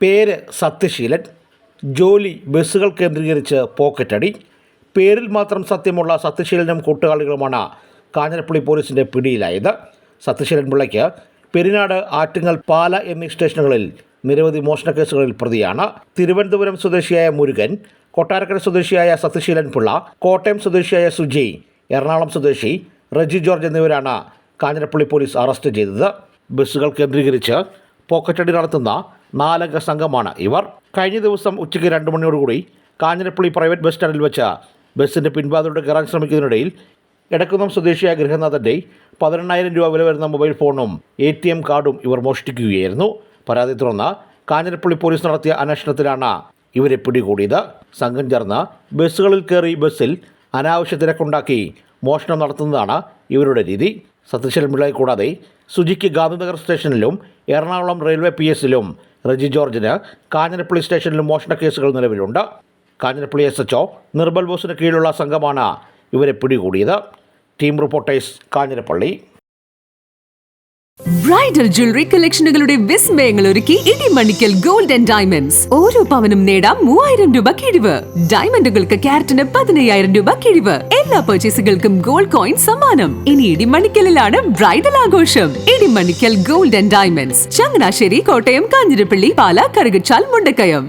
പേര് സത്യശീലൻ ജോലി ബസ്സുകൾ കേന്ദ്രീകരിച്ച് പോക്കറ്റടി. പേരിൽ മാത്രം സത്യമുള്ള സത്യശീലനും കൂട്ടുകാളികളുമാണ് കാഞ്ഞിരപ്പള്ളി പോലീസിന്റെ പിടിയിലായത്. സത്യശീലൻ പിള്ളയ്ക്ക് പെരിനാട് ആറ്റിങ്ങൽ പാല എന്നീ സ്റ്റേഷനുകളിൽ നിരവധി മോഷണ കേസുകളിൽ പ്രതിയാണ്. തിരുവനന്തപുരം സ്വദേശിയായ മുരുകൻ കൊട്ടാരക്കര സ്വദേശിയായ സത്യശീലൻ പിള്ള കോട്ടയം സ്വദേശിയായ സുജി എറണാകുളം സ്വദേശി റജി ജോർജ് എന്നിവരാണ് കാഞ്ഞിരപ്പള്ളി പോലീസ് അറസ്റ്റ് ചെയ്തത്. ബസ്സുകൾ കേന്ദ്രീകരിച്ച് പോക്കറ്റടി നടത്തുന്ന നാലംഗ സംഘമാണ് ഇവർ. കഴിഞ്ഞ ദിവസം ഉച്ചയ്ക്ക് രണ്ട് മണിയോടുകൂടി കാഞ്ഞിരപ്പള്ളി പ്രൈവറ്റ് ബസ് സ്റ്റാൻഡിൽ വെച്ച ബസ്സിന്റെ പിൻവാതിലൂടെ കയറാൻ ശ്രമിക്കുന്നതിനിടയിൽ എടക്കുന്നം സ്വദേശിയായ ഗൃഹനാഥന്റെ പതിനെണ്ണായിരം രൂപ വില വരുന്ന മൊബൈൽ ഫോണും എ ടി എം കാർഡും ഇവർ മോഷ്ടിക്കുകയായിരുന്നു. പരാതി തുടർന്ന് കാഞ്ഞിരപ്പള്ളി പോലീസ് നടത്തിയ അന്വേഷണത്തിലാണ് ഇവരെ പിടികൂടിയത്. സംഘം ചേർന്ന് ബസ്സുകളിൽ കയറി ബസ്സിൽ അനാവശ്യ തിരക്കുണ്ടാക്കി മോഷണം നടത്തുന്നതാണ് ഇവരുടെ രീതി. സത്യശീലൻ പിള്ളയെ കൂടാതെ സുജിക്ക് ഗാന്ധിനഗർ സ്റ്റേഷനിലും എറണാകുളം റെയിൽവേ പി എസിലും റെജി ജോർജിന് കാഞ്ഞിരപ്പള്ളി സ്റ്റേഷനിലും മോഷണ കേസുകൾ നിലവിലുണ്ട്. കാഞ്ഞിരപ്പള്ളി എസ് എച്ച് നിർബൽ ബോസിന് കീഴിലുള്ള സംഘമാണ് ഇവരെ പിടികൂടിയത്. Team reporters Kanjirappally. Bridal jewellery കളക്ഷനുകളുടെ വിസ്മയങ്ങൾ ഒരുക്കി ഇടിമണിക്കൽ ഗോൾഡ് ആൻഡ് ഡയമണ്ട്സ്. ഓരോ പവനും നേടാം മൂവായിരം രൂപ കിഴിവ്. ഡയമണ്ടുകൾക്ക് ക്യാരറ്റിന് പതിനയ്യായിരം രൂപ കിഴിവ്. എല്ലാ പർച്ചേസുകൾക്കും ഗോൾഡ് കോയിൻ സമ്മാനം. ഇനി ഇടിമണിക്കലിലാണ് ബ്രൈഡൽ ആഘോഷം. Idimannickal gold and diamonds. Changanassery Kottayam Kanjirappally Pala Karukachal Mundakayam.